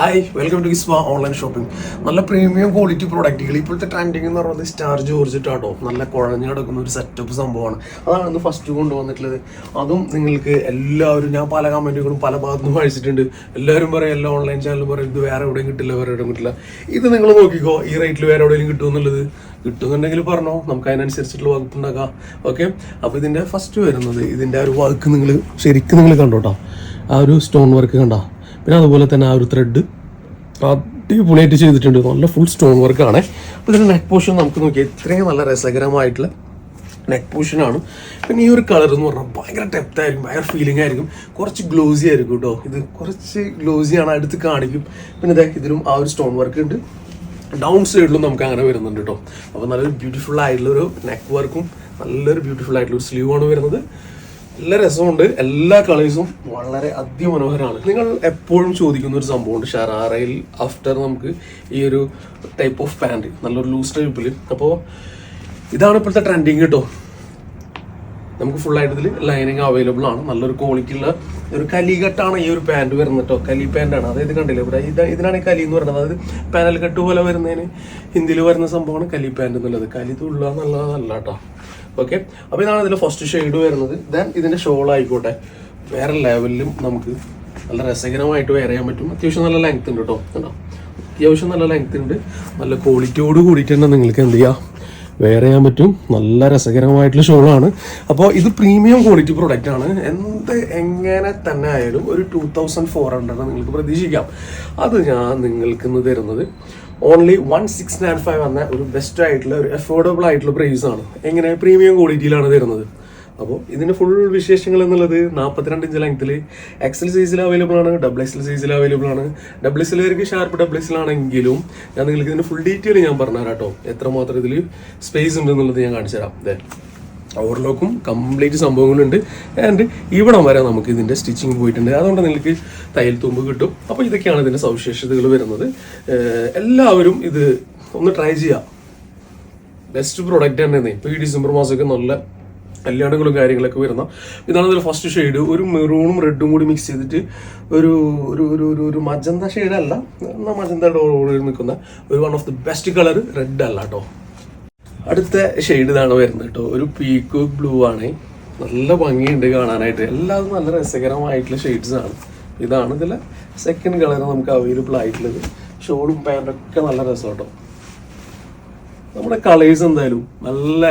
Hi welcome to Isma online shopping നല്ല premium quality പ്രോഡക്റ്റുകൾ ഇപ്പോഴത്തെ ട്രെൻഡിങ് എന്ന് പറയുന്നത് സ്റ്റാർ ജോർജിട്ടാട്ടോ നല്ല കുഴഞ്ഞു കിടക്കുന്ന ഒരു സെറ്റപ്പ് സംഭവമാണ്. അതാണ് ഇന്ന് ഫസ്റ്റ് കൊണ്ടുവന്നിട്ടുള്ളത്. അതും നിങ്ങൾക്ക് എല്ലാവരും ഞാൻ പല കമന്റുകളും പല ഭാഗത്തു നിന്നും എല്ലാവരും പറയും എല്ലാ ഓൺലൈൻ ചാനലും പറയും ഇത് വേറെ എവിടെയും കിട്ടില്ല വേറെ എവിടെയും കിട്ടില്ല. ഇത് നിങ്ങൾ നോക്കിക്കോ ഈ റേറ്റിൽ വേറെ എവിടെയെങ്കിലും കിട്ടുമെന്നുള്ളത് കിട്ടുന്നുണ്ടെങ്കിൽ പറഞ്ഞോ. നമുക്ക് അതിനനുസരിച്ചിട്ടുള്ള വകുപ്പ് ഉണ്ടാക്കാം. ഓക്കെ അപ്പോൾ ഇതിന്റെ ഫസ്റ്റ് വരുന്നത് ഇതിന്റെ ആ ഒരു വർക്ക് നിങ്ങൾ ശരിക്കും നിങ്ങൾ കണ്ടോട്ടോ ആ ഒരു സ്റ്റോൺ വർക്ക് കണ്ടോ? പിന്നെ അതുപോലെ തന്നെ ആ ഒരു ത്രെഡ് അടിപൊളിയായിട്ട് ചെയ്തിട്ടുണ്ട്. നല്ല ഫുൾ സ്റ്റോൺ വർക്കാണ് അപ്പോൾ ഇതിന്റെ നെക്ക് പോഷൻ നമുക്ക് നോക്കിയാൽ ഇത്രയും നല്ല രസകരമായിട്ടുള്ള നെക്ക് പോർഷനാണ് പിന്നെ ഈ ഒരു കളർ എന്ന് പറഞ്ഞാൽ ഭയങ്കര ഡെപ്ത് ആയിരിക്കും ഭയങ്കര ഫീലിംഗ് ആയിരിക്കും. കുറച്ച് ഗ്ലോസി ആയിരിക്കും കേട്ടോ. ഇത് കുറച്ച് ഗ്ലോസിയാണ് അടുത്ത് കാണിക്കും. പിന്നെ ഇതേ ഇതിലും ആ ഒരു സ്റ്റോൺ വർക്ക് ഉണ്ട്. ഡൗൺ സൈഡിലും നമുക്ക് അങ്ങനെ വരുന്നുണ്ട് കേട്ടോ. അപ്പോൾ നല്ലൊരു ബ്യൂട്ടിഫുൾ ആയിട്ടുള്ള ഒരു നെക്ക് വർക്കും നല്ലൊരു ബ്യൂട്ടിഫുൾ ആയിട്ടുള്ള ഒരു സ്ലീവ് ആണ് വരുന്നത്. നല്ല രസമുണ്ട്. എല്ലാ കളേഴ്സും വളരെ അതിമനോഹരമാണ്. നിങ്ങൾ എപ്പോഴും ചോദിക്കുന്ന ഒരു സംഭവമുണ്ട് ഷറാറയിൽ ആഫ്റ്റർ നമുക്ക് ഈ ഒരു ടൈപ്പ് ഓഫ് പാന്റ് നല്ലൊരു ലൂസ് ടൈപ്പിൽ അപ്പോൾ ഇതാണ് ഇപ്പോഴത്തെ ട്രെൻഡിങ് കേട്ടോ നമുക്ക് ഫുൾ ആയിട്ട് ഇതിൽ ലൈനിങ് അവൈലബിൾ ആണ്. നല്ലൊരു ക്വാളിറ്റിയുള്ള ഒരു കലികെട്ടാണ് ഈ ഒരു പാന്റ് വരുന്നത് കേട്ടോ കലി പാന്റാണ് അതായത് കണ്ടില്ലേ ഇവിടെ ഇത് ഇതിനാണ് കലി എന്ന് പറയുന്നത്. അതായത് പാനൽ കട്ട് പോലെ വരുന്നതിന് ഹിന്ദിയിൽ വരുന്ന സംഭവമാണ് കലി പാന്റ് എന്നുള്ളത്. കലി തുള്ള എന്നുള്ളതല്ല കേട്ടോ ഓക്കെ അപ്പോൾ ഇതാണ് ഇതിന്റെ ഫസ്റ്റ് ഷെയ്ഡ് വരുന്നത്. ദെൻ ഇതിന്റെ ഷോൾ ആയിക്കോട്ടെ. വേറെ ലെവലിലും നമുക്ക് നല്ല രസകരമായിട്ട് വെയർ ചെയ്യാൻ പറ്റും. അത്യാവശ്യം നല്ല ലെങ്ത് ഉണ്ട് കേട്ടോ കണ്ടോ? അത്യാവശ്യം നല്ല ലെങ്ത് ഉണ്ട്. നല്ല ക്വാളിറ്റിയോട് കൂടിയിട്ട് തന്നെ നിങ്ങൾക്ക് എന്ത് ചെയ്യാം? വെയർ ചെയ്യാൻ പറ്റും. നല്ല രസകരമായിട്ടുള്ള ഷോളാണ് അപ്പോൾ ഇത് പ്രീമിയം ക്വാളിറ്റി പ്രൊഡക്റ്റ് ആണ്. എന്ത് എങ്ങനെ തന്നെ ആയാലും ഒരു ടൂ തൗസൻഡ് ഫോർ ഹൺഡ്രഡ് നിങ്ങൾക്ക് പ്രതീക്ഷിക്കാം. അത് ഞാൻ നിങ്ങൾക്ക് ഇന്ന് തരുന്നത് only one six nine five എന്ന ഒരു ബെസ്റ്റ് ആയിട്ടുള്ള ഒരു അഫോർഡബിൾ ആയിട്ടുള്ള പ്രൈസ് ആണ്. എങ്ങനെ? പ്രീമിയം ക്വാളിറ്റിയിലാണ് തരുന്നത് അപ്പോൾ ഇതിന്റെ ഫുൾ വിശേഷങ്ങൾ എന്നുള്ളത് നാൽപ്പത്തിരണ്ട് ഇഞ്ച് ലെങ്ത്തിൽ എക്സൽ സൈസിൽ അവൈലബിൾ ആണ് ഡബിൾ എക്സൽ സൈസിൽ അവൈലബിൾ ആണ്. ഡബിൾ എക്സലുകാർക്ക് ഷാർപ്പ് ഡബിൾ എക്സലാണെങ്കിലും ഞാൻ നിങ്ങൾക്ക് ഇതിന്റെ ഫുൾ ഡീറ്റെയിൽ ഞാൻ പറഞ്ഞുതരാം കേട്ടോ. എത്രമാത്രം ഇതിൽ സ്പേസ് ഉണ്ട് എന്നുള്ളത് ഞാൻ കാണിച്ചു തരാം അതെ ഓവർലോക്കും കംപ്ലീറ്റ് സംഭവങ്ങളുണ്ട് ആൻഡ് ഇവിടം വരെ നമുക്ക് ഇതിന്റെ സ്റ്റിച്ചിങ് പോയിട്ടുണ്ട് അതുകൊണ്ട് നിങ്ങൾക്ക് തയ്യൽ തുമ്പ് കിട്ടും അപ്പോൾ ഇതൊക്കെയാണ് ഇതിന്റെ സവിശേഷതകൾ വരുന്നത് എല്ലാവരും ഇത് ഒന്ന് ട്രൈ ചെയ്യാം ബെസ്റ്റ് പ്രോഡക്റ്റ് തന്നെ ഇപ്പോൾ ഈ ഡിസംബർ മാസമൊക്കെ നല്ല കല്യാണങ്ങളും കാര്യങ്ങളൊക്കെ വരുന്ന ഇതാണ് ഇതിൽ ഫസ്റ്റ് ഷെയ്ഡ് ഒരു മെറൂണും റെഡും കൂടി മിക്സ് ചെയ്തിട്ട് ഒരു ഒരു ഒരു ഒരു ഒരു മജന്ത ഷെയ്ഡല്ല മജന്ത നിൽക്കുന്ന ഒരു one of the best colour red അല്ല കേട്ടോ അടുത്ത ഷെയ്ഡ് ഇതാണ് വരുന്നത് കേട്ടോ. ഒരു പീക്കോ ബ്ലൂ ആണ്. നല്ല ഭംഗിയുണ്ട് കാണാനായിട്ട്. എല്ലാം നല്ല രസകരമായിട്ടുള്ള ഷെയ്ഡ്സ് ആണ്. ഇതാണ് ഇതിലെ സെക്കൻഡ് കളർ നമുക്ക് അവൈലബിൾ ആയിട്ടുള്ളത്. ഷോളും പാന്റും ഒക്കെ നല്ല രസം കേട്ടോ. നമ്മുടെ കളേഴ്സ് എന്തായാലും നല്ല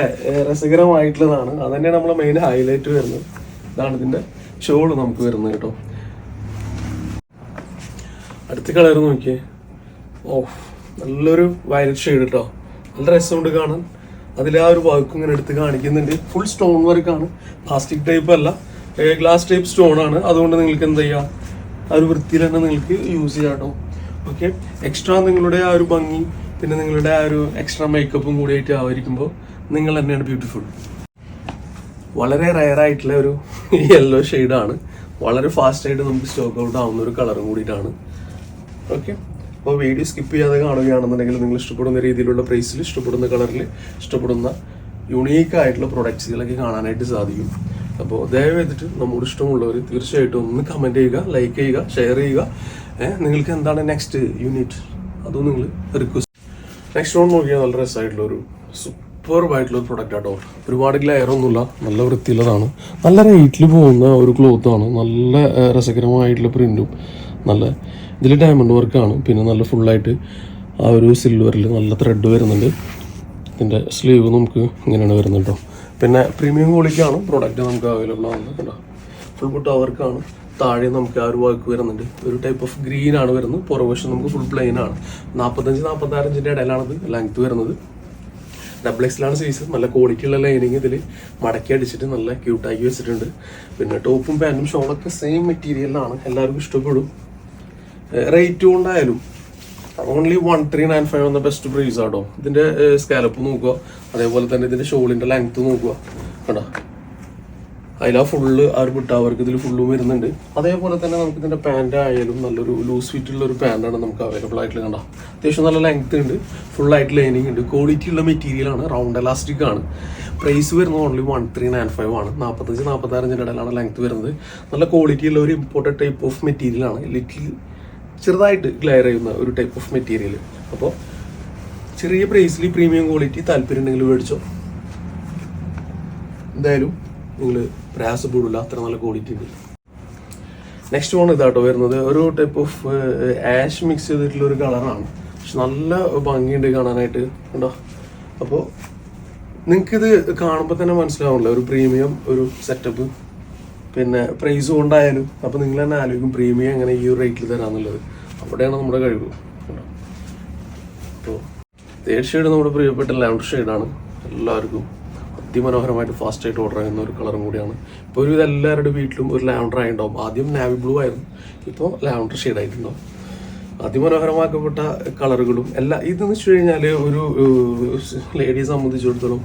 രസകരമായിട്ടുള്ളതാണ്. അത് തന്നെയാണ് നമ്മളെ മെയിൻ ഹൈലൈറ്റ് വരുന്നത്. ഇതാണ് ഇതിന്റെ ഷോൾ നമുക്ക് വരുന്നത് കേട്ടോ. അടുത്ത കളർ നോക്കിയേ. ഓഫ് നല്ലൊരു വയലറ്റ് ഷെയ്ഡ് കേട്ടോ. നല്ല രസമുണ്ട് കാണാൻ. അതിൽ ആ ഒരു വർക്ക് ഇങ്ങനെ എടുത്ത് കാണിക്കുന്നുണ്ട്. ഫുൾ സ്റ്റോൺ വർക്കാണ് പ്ലാസ്റ്റിക് ടൈപ്പ് അല്ല. ഗ്ലാസ് ടൈപ്പ് സ്റ്റോൺ ആണ്. അതുകൊണ്ട് നിങ്ങൾക്ക് എന്ത് ചെയ്യാം? ആ ഒരു വൃത്തിയിൽ തന്നെ നിങ്ങൾക്ക് യൂസ് ചെയ്യാം കേട്ടോ ഓക്കെ എക്സ്ട്രാ നിങ്ങളുടെ ആ ഒരു ഭംഗി പിന്നെ നിങ്ങളുടെ ആ ഒരു എക്സ്ട്രാ മേക്കപ്പും കൂടിയായിട്ട് ആവരിക്കുമ്പോൾ നിങ്ങൾ തന്നെയാണ് ബ്യൂട്ടിഫുൾ വളരെ റയർ ആയിട്ടുള്ള ഒരു യെല്ലോ ഷെയ്ഡാണ് വളരെ ഫാസ്റ്റായിട്ട് നമുക്ക് സ്റ്റോക്ക് ഔട്ട് ആവുന്ന ഒരു കളറും കൂടിയിട്ടാണ്. ഓക്കെ അപ്പോൾ വീഡിയോ സ്കിപ്പ് ചെയ്യാതെ കാണുകയാണെന്നുണ്ടെങ്കിൽ നിങ്ങൾ ഇഷ്ടപ്പെടുന്ന രീതിയിലുള്ള പ്രൈസിൽ ഇഷ്ടപ്പെടുന്ന കളറിൽ ഇഷ്ടപ്പെടുന്ന യുണീക്ക് ആയിട്ടുള്ള പ്രൊഡക്ട്സുകളൊക്കെ കാണാനായിട്ട് സാധിക്കും. അപ്പോൾ ദയവെയ്തിട്ട് നമ്മുടെ ഇഷ്ടമുള്ളവർ തീർച്ചയായിട്ടും ഒന്ന് കമന്റ് ചെയ്യുക ലൈക്ക് ചെയ്യുക ഷെയർ ചെയ്യുക. നിങ്ങൾക്ക് എന്താണ് നെക്സ്റ്റ് യൂണിറ്റ് അതും നിങ്ങൾ റിക്വസ്റ്റ് നെക്സ്റ്റ് വൺ നോക്കിയാൽ നല്ല രസമായിട്ടുള്ള ഒരു സൂപ്പർബ് ആയിട്ടുള്ള ഒരു പ്രൊഡക്റ്റ് ആട്ടോ. ഒരുപാട് ലയറൊന്നുമില്ല നല്ല വൃത്തിയുള്ളതാണ്. നല്ല റേറ്റിൽ പോകുന്ന ഒരു ക്ലോത്താണ് നല്ല രസകരമായിട്ടുള്ള പ്രിന്റും നല്ല ഇതിൽ ഡയമണ്ട് വർക്കാണ് പിന്നെ നല്ല ഫുള്ളായിട്ട് ആ ഒരു സിൽവറിൽ നല്ല ത്രെഡ് വരുന്നുണ്ട്. ഇതിന്റെ സ്ലീവ് നമുക്ക് ഇങ്ങനെയാണ് വരുന്നത് കേട്ടോ പിന്നെ പ്രീമിയം ക്വാളിറ്റിയാണ് പ്രോഡക്റ്റ് നമുക്ക് അവൈലബിൾ ആവുന്നത് കേട്ടോ ഫുൾ ബുട്ട് വർക്കാണ് താഴെ നമുക്ക് ആ ഒരു വർക്ക് വരുന്നുണ്ട്. ഒരു ടൈപ്പ് ഓഫ് ഗ്രീൻ ആണ് വരുന്നത്. പുറവശം നമുക്ക് ഫുൾ പ്ലെയിൻ ആണ്. നാൽപ്പത്തഞ്ച് നാൽപ്പത്താറഞ്ചിന്റെ ഇടയിലാണത് ലെങ്ത് വരുന്നത്. ഡബിൾ എക്സിലാണ് സൈസ് നല്ല ക്വാളിറ്റി ഉള്ള ലൈനിങ് ഇതിൽ മടക്കി അടിച്ചിട്ട് നല്ല ക്യൂട്ടാക്കി വെച്ചിട്ടുണ്ട്. പിന്നെ ടോപ്പും പാന്റും ഷോളൊക്കെ സെയിം മെറ്റീരിയലാണ് എല്ലാവർക്കും ഇഷ്ടപ്പെടും. Rate കൊണ്ടായാലും only one three nine five എന്ന ബെസ്റ്റ് പ്രൈസ് ആട്ടോ ഇതിന്റെ സ്കാലപ്പ് നോക്കുക. അതേപോലെ തന്നെ ഇതിന്റെ ഷോളിന്റെ ലെങ്ത് നോക്കുക. കണ്ടോ? അതിലാ ഫുള്ള് ആ ഒരു വിട്ടാവർക്ക് ഇതിൽ ഫുള്ളും വരുന്നുണ്ട്. അതേപോലെ തന്നെ നമുക്ക് ഇതിന്റെ പാന്റ് ആയാലും നല്ലൊരു ലൂസ് ഫിറ്റ് ഉള്ള ഒരു പാന്റാണ് നമുക്ക് അവൈലബിൾ ആയിട്ട് കണ്ട? അത്യാവശ്യം നല്ല ലെങ്ത് ഉണ്ട്. ഫുൾ ആയിട്ട് ലൈനിങ് ഉണ്ട്. ക്വാളിറ്റി ഉള്ള മെറ്റീരിയൽ ആണ്. റൗണ്ട് എലാസ്റ്റിക് ആണ്. പ്രൈസ് വരുന്നത് only one three nine five ആണ്. നാൽപ്പത്തഞ്ച് നാൽപ്പത്താറ് ഇഞ്ചിന്റെ ഇടയിലാണ് ലെങ്ത് വരുന്നത്. നല്ല ക്വാളിറ്റി ഉള്ള ഒരു ഇമ്പോർട്ടഡ് ടൈപ്പ് ഓഫ് മെറ്റീരിയൽ ആണ്. ലിറ്റിൽ ചെറുതായിട്ട് ഗ്ലെയർ ചെയ്യുന്ന ഒരു ടൈപ്പ് ഓഫ് മെറ്റീരിയൽ അപ്പോൾ ചെറിയ പ്രൈസിൽ പ്രീമിയം ക്വാളിറ്റി താല്പര്യം ഉണ്ടെങ്കിൽ മേടിച്ചോ. എന്തായാലും നിങ്ങൾ പ്രയാസപ്പെടില്ല അത്ര നല്ല ക്വാളിറ്റി ഉണ്ട്. നെക്സ്റ്റ് വൺ ഇതാട്ടോ വരുന്നത്. ഒരു ടൈപ്പ് ഓഫ് ആഷ് മിക്സ് ചെയ്തിട്ടുള്ള ഒരു കളറാണ് പക്ഷെ നല്ല ഭംഗിയുണ്ട് കാണാനായിട്ട്. ഉണ്ടോ അപ്പോൾ നിങ്ങൾക്കിത് കാണുമ്പോൾ തന്നെ മനസ്സിലാവുന്നില്ല. ഒരു പ്രീമിയം ഒരു സെറ്റപ്പ് പിന്നെ പ്രൈസ് കൊണ്ടായാലും അപ്പോൾ നിങ്ങൾ തന്നെ ആലോചിക്കും പ്രീമിയം എങ്ങനെ ഈ ഒരു റേറ്റിൽ തരാന്നുള്ളത്. അവിടെയാണ് നമ്മുടെ കഴിവ്. അപ്പോൾ തേർഡ് ഷെയ്ഡ് നമ്മുടെ പ്രിയപ്പെട്ട ലാൻഡർ ഷെയ്ഡാണ് എല്ലാവർക്കും അതിമനോഹരമായിട്ട് ഫാസ്റ്റ് ആയിട്ട് ഓർഡർ ചെയ്യുന്ന ഒരു കളറും കൂടിയാണ്. ഇപ്പോൾ ഒരു എല്ലാവരുടെ വീട്ടിലും ഒരു ലാവണ്ടർ ആയിട്ടുണ്ടാവും. ആദ്യം നാവി ബ്ലൂ ആയിരുന്നു. ഇപ്പോൾ ലാവണ്ടർ ഷെയ്ഡ് ആയിട്ടുണ്ടാവും. അതിമനോഹരമാക്കപ്പെട്ട കളറുകളും എല്ലാം ഇതെന്ന് വെച്ച് കഴിഞ്ഞാൽ ഒരു ലേഡിയെ സംബന്ധിച്ചിടത്തോളം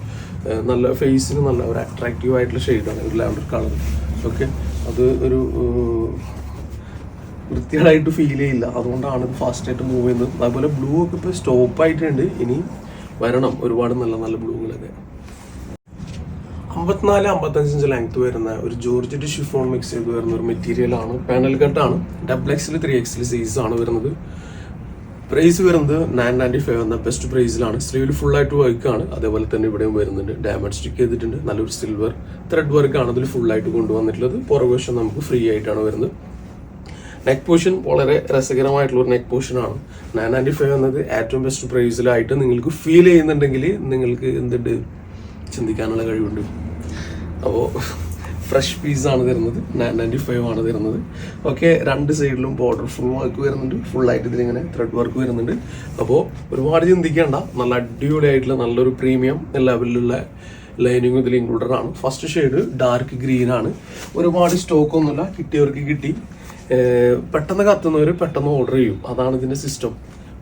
നല്ല ഫേസിന് നല്ല ഒരു അട്രാക്റ്റീവ് ആയിട്ടുള്ള ഷെയ്ഡാണ് ഒരു ലാവൻഡർ കളർ ഓക്കെ അത് ഒരു വൃത്തികളായിട്ട് ഫീൽ ചെയ്യില്ല. അതുകൊണ്ടാണ് ഫാസ്റ്റായിട്ട് ഫാസ്റ്റ് മൂവ് ചെയ്യുന്നത്. അതുപോലെ ബ്ലൂ ഒക്കെ ഇപ്പോൾ സ്റ്റോപ്പ് ആയിട്ടുണ്ട്. ഇനി വരണം. ഒരുപാട് നല്ല നല്ല ബ്ലൂകളൊക്കെ അമ്പത്തിനാല് അമ്പത്തഞ്ച് ഇഞ്ച് ലെങ്ത് വരുന്ന ഒരു ജോർജറ്റ് ഷിഫോൺ മിക്സ് ചെയ്ത് വരുന്ന ഒരു മെറ്റീരിയൽ ആണ്. പാനൽ കട്ടാണ് ഡബിൾ എക്സിൽ ത്രീ എക്സിൽ സൈസ് ആണ് വരുന്നത്. പ്രൈസ് വരുന്നത് നയൻ നയന്റി ഫൈവ് എന്ന ബെസ്റ്റ് പ്രൈസിലാണ് സ്ലീവിൽ ഫുൾ ആയിട്ട് വർക്ക് ആണ്. അതേപോലെ തന്നെ ഇവിടെയും വരുന്നുണ്ട്. ഡാമേജ് സ്റ്റിക്ക് ചെയ്തിട്ടുണ്ട്. നല്ലൊരു സിൽവർ ത്രെഡ് വർക്ക് ആണ് അതിൽ ഫുൾ ആയിട്ട് കൊണ്ടുവന്നിട്ടുള്ളത്. പുറകുവശം നമുക്ക് ഫ്രീ ആയിട്ടാണ് വരുന്നത്. നെക്ക് പോർഷൻ വളരെ രസകരമായിട്ടുള്ള ഒരു നെക്ക് പോർഷൻ ആണ്. നയൻ നയന്റി ഫൈവ് എന്നത് ഏറ്റവും ബെസ്റ്റ് പ്രൈസിലായിട്ട് നിങ്ങൾക്ക് ഫീൽ ചെയ്യുന്നുണ്ടെങ്കിൽ നിങ്ങൾക്ക് എന്തുണ്ട് ചിന്തിക്കാനുള്ള കഴിവുണ്ട്. അപ്പോൾ ഫ്രഷ് പീസാണ് തരുന്നത്. നയൻ നയന്റി ഫൈവ് ആണ് തരുന്നത്. ഓക്കെ രണ്ട് സൈഡിലും ബോർഡർ ഫുൾ വർക്ക് വരുന്നുണ്ട്. ഫുൾ ആയിട്ട് ഇതിലിങ്ങനെ ത്രെഡ് വർക്ക് വരുന്നുണ്ട്. അപ്പോൾ ഒരുപാട് ചിന്തിക്കേണ്ട. നല്ല അടിപൊളിയായിട്ടുള്ള നല്ലൊരു പ്രീമിയം ലെവലിലുള്ള ലൈനിങ് ഇതിൽ ഇൻക്ലൂഡഡ് ആണ്. ഫസ്റ്റ് ഷെയ്ഡ് ഡാർക്ക് ഗ്രീൻ ആണ്. ഒരുപാട് സ്റ്റോക്ക് ഒന്നുമില്ല. കിട്ടിയവർക്ക് കിട്ടി. പെട്ടെന്ന് കത്തുന്നവർ പെട്ടെന്ന് ഓർഡർ ചെയ്യും. അതാണ് ഇതിന്റെ സിസ്റ്റം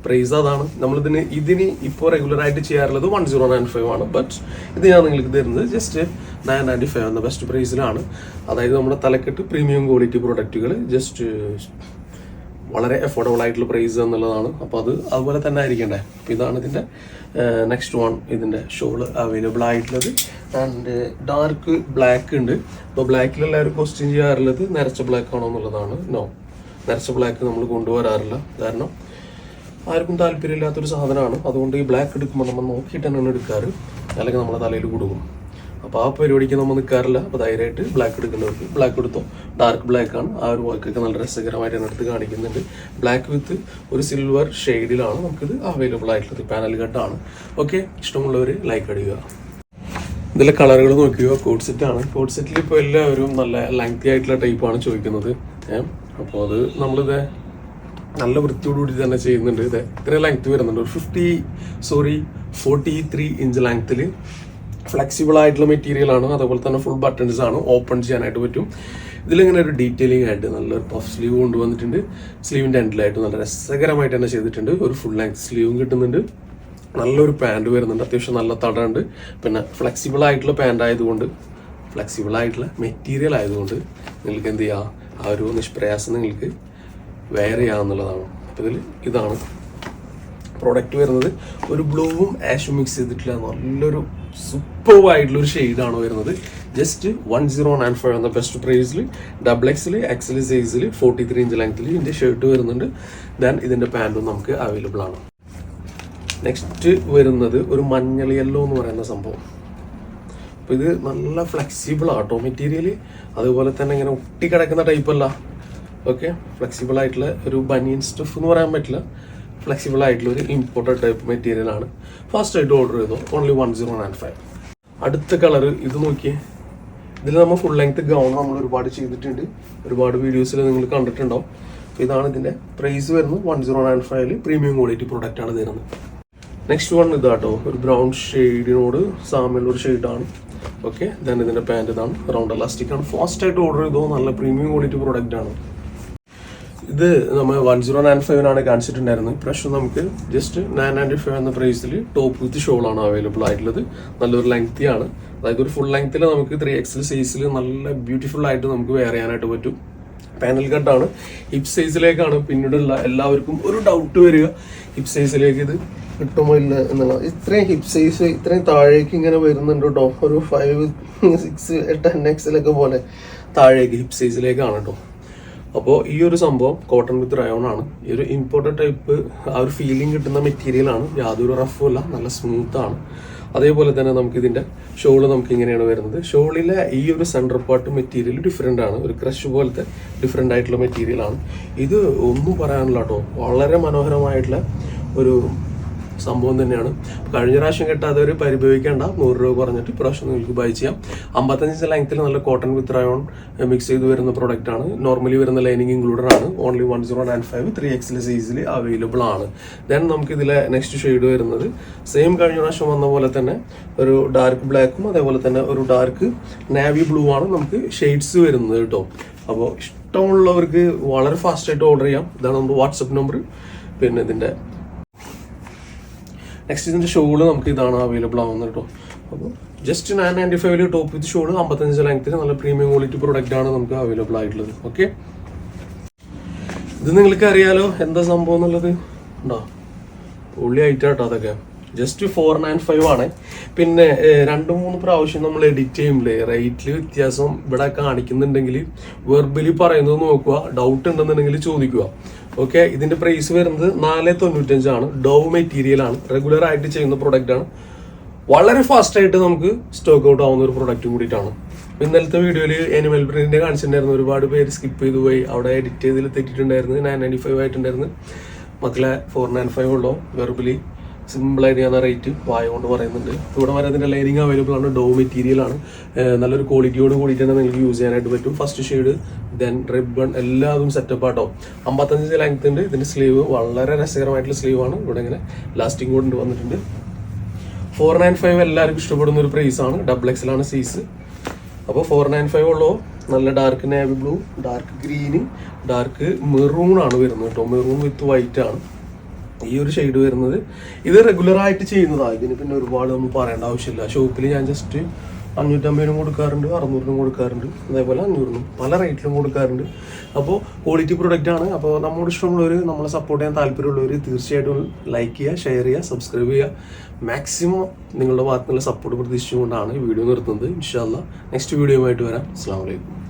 പ്രൈസ് അതാണ്. നമ്മളിതിന് ഇതിന് ഇപ്പോൾ റെഗുലറായിട്ട് ചെയ്യാറുള്ളത് വൺ സീറോ നയൻ ഫൈവ് ആണ്. ബട്ട് ഇത് ഞാൻ നിങ്ങൾക്ക് തരുന്നത് ജസ്റ്റ് നയൻ നയന്റി ഫൈവ് എന്ന ബെസ്റ്റ് പ്രൈസിലാണ് അതായത് നമ്മുടെ തലക്കെട്ട് പ്രീമിയം ക്വാളിറ്റി പ്രൊഡക്റ്റുകൾ ജസ്റ്റ് വളരെ അഫോർഡബിൾ ആയിട്ടുള്ള പ്രൈസ് എന്നുള്ളതാണ്. അപ്പോൾ അത് അതുപോലെ തന്നെ ആയിരിക്കണ്ടേ? അപ്പോൾ ഇതാണ് ഇതിന്റെ നെക്സ്റ്റ് വൺ ഇതിന്റെ ഷോൾ അവൈലബിൾ ആയിട്ടുള്ളത്. ആൻഡ് ഡാർക്ക് ബ്ലാക്ക് ഉണ്ട്. അപ്പോൾ ബ്ലാക്കിൽ എല്ലാവരും ക്വസ്റ്റ്യൻ ചെയ്യാറുള്ളത് നരച്ച ബ്ലാക്ക് ആണോ എന്നുള്ളതാണ്. നോ നരച്ച ബ്ലാക്ക് നമ്മൾ കൊണ്ടുവരാറില്ല. കാരണം ആർക്കും താല്പര്യമില്ലാത്തൊരു സാധനമാണ്. അതുകൊണ്ട് ഈ ബ്ലാക്ക് എടുക്കുമ്പോൾ നമ്മൾ നോക്കിയിട്ട് തന്നെയാണ് എടുക്കാറ്. അല്ലെങ്കിൽ നമ്മളെ തലയിൽ കൊടുക്കും അപ്പോൾ ആ പരിപാടിക്ക് നമ്മൾ നിൽക്കാറില്ല അപ്പോൾ ധൈര്യമായിട്ട് ബ്ലാക്ക് എടുക്കുന്നവർക്ക് ബ്ലാക്ക് എടുത്തോ. ഡാർക്ക് ബ്ലാക്ക് ആണ്. ആ ഒരു വർക്കൊക്കെ നല്ല രസകരമായിട്ട് എന്നെടുത്ത് കാണിക്കുന്നുണ്ട്. ബ്ലാക്ക് വിത്ത് ഒരു സിൽവർ ഷെയ്ഡിലാണ് നമുക്കിത് അവൈലബിൾ ആയിട്ടുള്ളത്. പാനൽ കട്ടാണ് ഓക്കെ ഇഷ്ടമുള്ളവർ ലൈക്ക് അടിക്കുക. ഇതിലെ കളറുകൾ നോക്കിയോ? കോഡ് സെറ്റ് ആണ്. കോഡ് സെറ്റിൽ ഇപ്പോൾ എല്ലാവരും നല്ല ലെങ്തി ആയിട്ടുള്ള ടൈപ്പാണ് ചോദിക്കുന്നത്. ഏഹ് അപ്പോൾ അത് നമ്മളിത് നല്ല വൃത്തിയോടുകൂടി തന്നെ ചെയ്യുന്നുണ്ട്. ഇത് ഇത്ര ലെങ്ത് വരുന്നുണ്ട്. Fifty sorry forty three inch ലെങ്ത്തിൽ ഫ്ലെക്സിബിൾ ആയിട്ടുള്ള മെറ്റീരിയൽ ആണ്? അതുപോലെ തന്നെ ഫുൾ ബട്ടൺസ് ആണ്? ഓപ്പൺ ചെയ്യാനായിട്ട് പറ്റും. ഇതിലിങ്ങനെ ഒരു ഡീറ്റെയിലിംഗ് ആയിട്ട് നല്ലൊരു പഫ് സ്ലീവ് കൊണ്ടുവന്നിട്ടുണ്ട്. സ്ലീവിന്റെ എൻഡിലായിട്ട് നല്ല രസകരമായിട്ട് തന്നെ ചെയ്തിട്ടുണ്ട്. ഒരു ഫുൾ ലെങ്ത് സ്ലീവും കിട്ടുന്നുണ്ട്. നല്ലൊരു പാന്റ് വരുന്നുണ്ട്. അത്യാവശ്യം നല്ല തടമുണ്ട് പിന്നെ ഫ്ലെക്സിബിൾ ആയിട്ടുള്ള പാന്റ് ആയതുകൊണ്ട് ഫ്ലെക്സിബിൾ ആയിട്ടുള്ള മെറ്റീരിയൽ ആയതുകൊണ്ട് നിങ്ങൾക്ക് എന്ത് ചെയ്യാം? ആ ഒരു നിഷ്പ്രയാസം നിങ്ങൾക്ക് വെയർ ചെയ്യാന്നുള്ളതാണ് അപ്പോൾ ഇതിൽ ഇതാണ് പ്രോഡക്റ്റ് വരുന്നത് ഒരു ബ്ലൂവും ആഷും മിക്സ് ചെയ്തിട്ടില്ല നല്ലൊരു സൂപ്പർ ആയിട്ടുള്ള ഒരു ഷെയ്ഡാണ് വരുന്നത്. Just one zero nine five എന്ന ബെസ്റ്റ് പ്രൈസിൽ ഡബിൾ എക്സിൽ എക്സൽ സൈസിൽ ഫോർട്ടി ത്രീ ഇഞ്ച് ലെങ്ത്തിൽ ഇതിന്റെ ഷർട്ട് വരുന്നുണ്ട്. ദെൻ ഇതിന്റെ പാന്റും നമുക്ക് അവൈലബിൾ ആണ്. നെക്സ്റ്റ് വരുന്നത് ഒരു മഞ്ഞൾ യെല്ലോ എന്ന് പറയുന്ന സംഭവം. അപ്പോൾ ഇത് നല്ല ഫ്ലെക്സിബിൾ ആട്ടോ മെറ്റീരിയൽ അതുപോലെ തന്നെ ഇങ്ങനെ ഒട്ടിക്കിടക്കുന്ന ടൈപ്പല്ല ഓക്കെ ഫ്ലെക്സിബിൾ ആയിട്ടുള്ള ഒരു ബനിയൻ സ്റ്റഫ് എന്ന് പറയാൻ പറ്റില്ല. ഫ്ലെക്സിബിൾ ആയിട്ടുള്ള ഒരു ഇമ്പോർട്ടഡ് ടൈപ്പ് മെറ്റീരിയൽ ആണ്. ഫാസ്റ്റ് ആയിട്ട് ഓർഡർ ചെയ്തു. Only one zero nine five അടുത്ത കളർ ഇത് നോക്കിയേ. ഇതിൽ നമ്മൾ ഫുൾ ലെങ്ത് ഗൗൺ നമ്മൾ ഒരുപാട് ചെയ്തിട്ടുണ്ട്. ഒരുപാട് വീഡിയോസിൽ നിങ്ങൾ കണ്ടിട്ടുണ്ടാവും. അപ്പോൾ ഇതാണ് ഇതിന്റെ പ്രൈസ് വരുന്നത്. വൺ സീറോ നയൻ ഫൈവിൽ പ്രീമിയം ക്വാളിറ്റി പ്രോഡക്റ്റ് ആണ് തരുന്നത്. നെക്സ്റ്റ് വൺ ഇതാട്ടോ ഒരു ബ്രൗൺ ഷെയ്ഡിനോട് സാമ്യമുള്ള ഒരു ഷെയ്ഡാണ് ഓക്കെ ദെൻ ഇതിന്റെ പാന്റ് ഇതാണ്. റൗണ്ട് ആണ്. ഫാസ്റ്റ് ആയിട്ട് ഓർഡർ ചെയ്തോ നല്ല പ്രീമിയം ക്വാളിറ്റി പ്രോഡക്റ്റ് ആണ്. ഇത് നമ്മൾ വൺ സീറോ നയൻ ഫൈവിനാണ് കാണിച്ചിട്ടുണ്ടായിരുന്നത്. ഇപ്രാവശ്യം നമുക്ക് ജസ്റ്റ് നയൻ നയന്റി ഫൈവ് എന്ന പ്രൈസിൽ ടോപ്പ് വിത്ത് ഷോളാണ് അവൈലബിൾ ആയിട്ടുള്ളത്. നല്ലൊരു ലെങ്തി ആണ്. അതായത് ഒരു ഫുൾ ലെങ്ത്തിൽ നമുക്ക് ത്രീ എക്സൽ സൈസിൽ നല്ല ബ്യൂട്ടിഫുൾ ആയിട്ട് നമുക്ക് വെയർ ചെയ്യാനായിട്ട് പറ്റും. പാനൽ കട്ടാണ് ഹിപ് സൈസിലേക്കാണ് പിന്നീടുള്ള എല്ലാവർക്കും ഒരു ഡൗട്ട് വരിക. ഹിപ് സൈസിലേക്ക് ഇത് കിട്ടുമോ ഇല്ല എന്നുള്ള. ഇത്രയും ഹിപ് സൈസ് ഇത്രയും താഴേക്ക് ഇങ്ങനെ വരുന്നുണ്ട് കേട്ടോ ഒരു ഫൈവ് സിക്സ് ടെൻ എക്സിലൊക്കെ പോലെ താഴേക്ക് ഹിപ് സൈസിലേക്കാണ് കേട്ടോ അപ്പോൾ ഈ ഒരു സംഭവം കോട്ടൺ വിത്ത് റയോൺ ആണ്. ഈ ഒരു ഇമ്പോർട്ടന്റ് ടൈപ്പ് ആ ഒരു ഫീലിംഗ് കിട്ടുന്ന മെറ്റീരിയൽ ആണ്. യാതൊരു റഫും അല്ല നല്ല സ്മൂത്ത് ആണ്. അതേപോലെ തന്നെ നമുക്ക് ഇതിന്റെ ഷോൾ നമുക്ക് ഇങ്ങനെയാണ് വരുന്നത്. ഷോളിലെ ഈ ഒരു സെന്റർ പാർട്ട് മെറ്റീരിയൽ ഡിഫറെന്റ് ആണ്. ഒരു ക്രഷ് പോലത്തെ ഡിഫറെന്റ് ആയിട്ടുള്ള മെറ്റീരിയൽ ആണ്. ഇത് ഒന്നും പറയാനില്ല കേട്ടോ വളരെ മനോഹരമായിട്ടുള്ള ഒരു സംഭവം തന്നെയാണ്. കഴിഞ്ഞ പ്രാവശ്യം കിട്ടാത്തവർ പരിഭവിക്കേണ്ട. നൂറ് രൂപ കുറഞ്ഞിട്ട് ഇപ്രാവശ്യം നിങ്ങൾക്ക് ബൈ ചെയ്യാം. അമ്പത്തഞ്ച് ലെങ്ത്തിൽ നല്ല കോട്ടൺ വിത്ത് റയോൺ മിക്സ് ചെയ്ത് വരുന്ന പ്രോഡക്റ്റ് ആണ്. നോർമലി വരുന്ന ലൈനിങ് ഇൻക്ലൂഡഡ് ആണ്. Only one zero nine five three എക്സിൽ സൈസിൽ അവൈലബിൾ ആണ്. ദെൻ നമുക്ക് ഇതിലെ നെക്സ്റ്റ് ഷെയ്ഡ് വരുന്നത്. സെയിം കഴിഞ്ഞ പ്രാവശ്യം വന്ന പോലെ തന്നെ ഒരു ഡാർക്ക് ബ്ലാക്കും അതേപോലെ തന്നെ ഒരു ഡാർക്ക് നാവി ബ്ലൂ ആണ് നമുക്ക് ഷെയ്ഡ്സ് വരുന്നത് കേട്ടോ. അപ്പോൾ ഇഷ്ടമുള്ളവർക്ക് വളരെ ഫാസ്റ്റായിട്ട് ഓർഡർ ചെയ്യാം. ഇതാണ് നമ്മുടെ വാട്സപ്പ് നമ്പർ പിന്നെ ഇതിന്റെ നെക്സ്റ്റ് ഇതിന്റെ ഷോൾ നമുക്ക് ഇതാണ് അവൈലബിൾ ആവുന്നത് കേട്ടോ അപ്പോൾ ജസ്റ്റ് നയൻ നയന്റി ഫൈവിൽ ടോപ്പ് വിത്ത് ഷോൾ അമ്പത്തഞ്ച് ലെങ്ത്തിൽ നല്ല പ്രീമിയം ക്വാളിറ്റി പ്രോഡക്റ്റ് ആണ് നമുക്ക് അവൈലബിൾ ആയിട്ടുള്ളത്. ഓക്കെ ഇത് നിങ്ങൾക്ക് അറിയാലോ എന്താ സംഭവം എന്നുള്ളത്? ഉണ്ടോ? പുള്ളി ആയിട്ട് കേട്ടോ അതൊക്കെ. ജസ്റ്റ് ഫോർ നയൻ ഫൈവ് ആണ്. പിന്നെ രണ്ട് മൂന്ന് പ്രാവശ്യം നമ്മൾ എഡിറ്റ് ചെയ്യുമ്പോൾ റേറ്റിൽ വ്യത്യാസം ഇവിടെ കാണിക്കുന്നുണ്ടെങ്കിൽ വെർബലി പറയുന്നത് നോക്കുക. ഡൗട്ട് ഉണ്ടെന്നുണ്ടെങ്കിൽ ചോദിക്കുക. ഓക്കെ ഇതിന്റെ പ്രൈസ് വരുന്നത് നാല് തൊണ്ണൂറ്റഞ്ചാണ് ഡവ് മെറ്റീരിയൽ ആണ്. റെഗുലർ ആയിട്ട് ചെയ്യുന്ന പ്രൊഡക്റ്റ് ആണ്. വളരെ ഫാസ്റ്റ് ആയിട്ട് നമുക്ക് സ്റ്റോക്ക് ഔട്ട് ആവുന്ന ഒരു പ്രൊഡക്റ്റ് കൂടിയിട്ടാണ്. ഇന്നലത്തെ വീഡിയോയിൽ എനിമൽ പ്രിന്റിന്റെ കാണിച്ചിട്ടുണ്ടായിരുന്നു. ഒരുപാട് പേര് സ്കിപ്പ് ചെയ്തു പോയി. അവിടെ എഡിറ്റ് ചെയ്തതിൽ തെറ്റിട്ടുണ്ടായിരുന്നു നയൻ നയന്റി ഫൈവ് ആയിട്ടുണ്ടായിരുന്നു. മക്കളെ ഫോർ നയൻ ഫൈവ് ഉള്ളോ? വെർബലി സിമ്പിൾ ആയിട്ട് റേറ്റ് വായ കൊണ്ട് പറയുന്നുണ്ട്. ഇവിടെ വരെ അതിന്റെ ലൈനിങ് അവൈലബിൾ ആണ്. ഡോ മെറ്റീരിയൽ ആണ്. നല്ലൊരു ക്വാളിറ്റിയോട് കൂടിയിട്ട് തന്നെ നിങ്ങൾക്ക് യൂസ് ചെയ്യാനായിട്ട് പറ്റും. ഫസ്റ്റ് ഷെയ്ഡ് ദെൻ റിബൺ എല്ലാതും സെറ്റപ്പ് ആട്ടോ. അമ്പത്തഞ്ച് ലെങ്ത് ഉണ്ട്. ഇതിന്റെ സ്ലീവ് വളരെ രസകരമായിട്ടുള്ള സ്ലീവ് ആണ്. ഇവിടെ ഇങ്ങനെ ലാസ്റ്റിംഗ് കൊണ്ട് വന്നിട്ടുണ്ട് ഫോർ നയൻ ഫൈവ് എല്ലാവർക്കും ഇഷ്ടപ്പെടുന്ന ഒരു പ്രൈസ് ആണ്. ഡബിൾ എക്സിലാണ് സൈസ് അപ്പോൾ ഫോർ നയൻ ഫൈവ് ഉള്ളോ? നല്ല dark navy blue dark green dark maroon ആണ് വരുന്നത് കേട്ടോ. മെറൂൺ വിത്ത് വൈറ്റ് ആണ്. ഈ ഒരു ഷെയ്ഡ് വരുന്നത്. ഇത് റെഗുലർ ആയിട്ട് ചെയ്യുന്നതാണ് ഇതിന് പിന്നെ ഒരുപാട് നമ്മൾ പറയേണ്ട ആവശ്യമില്ല. ഷോപ്പിൽ ഞാൻ ജസ്റ്റ് അഞ്ഞൂറ്റമ്പതിനും കൊടുക്കാറുണ്ട് അറുന്നൂറിനും കൊടുക്കാറുണ്ട് അതേപോലെ അഞ്ഞൂറിനും പല റേറ്റിലും കൊടുക്കാറുണ്ട്. അപ്പോൾ ക്വാളിറ്റി പ്രൊഡക്റ്റ് ആണ്. അപ്പോൾ നമ്മോട് ഇഷ്ടമുള്ളവർ നമ്മളെ സപ്പോർട്ട് ചെയ്യാൻ താല്പര്യമുള്ളവർ തീർച്ചയായിട്ടും ലൈക്ക് ചെയ്യുക ഷെയർ ചെയ്യുക സബ്സ്ക്രൈബ് ചെയ്യുക. മാക്സിമം നിങ്ങളുടെ ഭാഗത്തുനിന്നുള്ള സപ്പോർട്ട് പ്രതീക്ഷിച്ചുകൊണ്ടാണ് ഈ വീഡിയോ നിർത്തുന്നത്. ഇൻഷാല്ല നെക്സ്റ്റ് വീഡിയോ ആയിട്ട് വരാം. അസ്സാം വലൈക്കും